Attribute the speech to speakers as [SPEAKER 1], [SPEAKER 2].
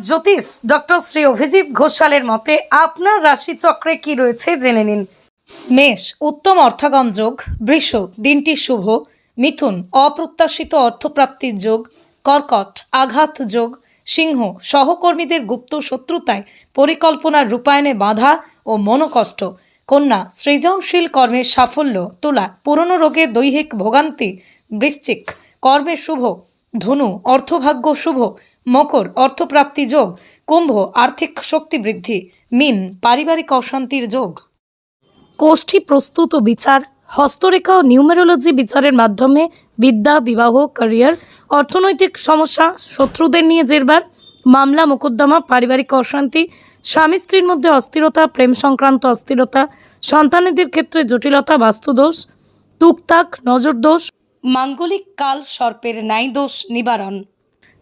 [SPEAKER 1] জ্যোতিষ doctor Shri Abhijit ঘোষালের মতে আপনার রাশিচক্রে কি রয়েছে জেনে নিন। মেষ, উত্তম অর্থাগম যোগ, বৃষ, দিনটি শুভ, মিথুন, অপ্রত্যাশিত অর্থপ্রাপ্তির যোগ, কর্কট, আঘাত যোগ, সিংহ, সহকর্মীদের গুপ্ত শত্রুতায় পরিকল্পনার রূপায়ণে বাধা ও মনোকষ্ট, কন্যা, সৃজনশীল কর্মের সাফল্য, তুলা, পুরনো রোগে দৈহিক ভোগান্তি, বৃশ্চিক, কর্মের শুভ, ধনু, অর্থভাগ্য শুভ মকর, অর্থপ্রাপ্তি যোগ, কুম্ভ, আর্থিক শক্তি বৃদ্ধি, মিন, পারিবারিক অশান্তির যোগ। কোষ্ঠী প্রস্তুত ও বিচার, হস্তরেখা ও নিউমেরোলজি বিচারের মাধ্যমে বিদ্যা, বিবাহ, ক্যারিয়ার, অর্থনৈতিক সমস্যা, শত্রুদের নিয়ে জেরবার, মামলা, মোকদ্দমা, পারিবারিক অশান্তি, স্বামী স্ত্রীর মধ্যে অস্থিরতা, প্রেম সংক্রান্ত অস্থিরতা, সন্তানেদের ক্ষেত্রে জটিলতা, বাস্তুদোষ টুকটাক নজরদোষ, মাঙ্গলিক কাল, সর্পের ন্যায় দোষ নিবারণ।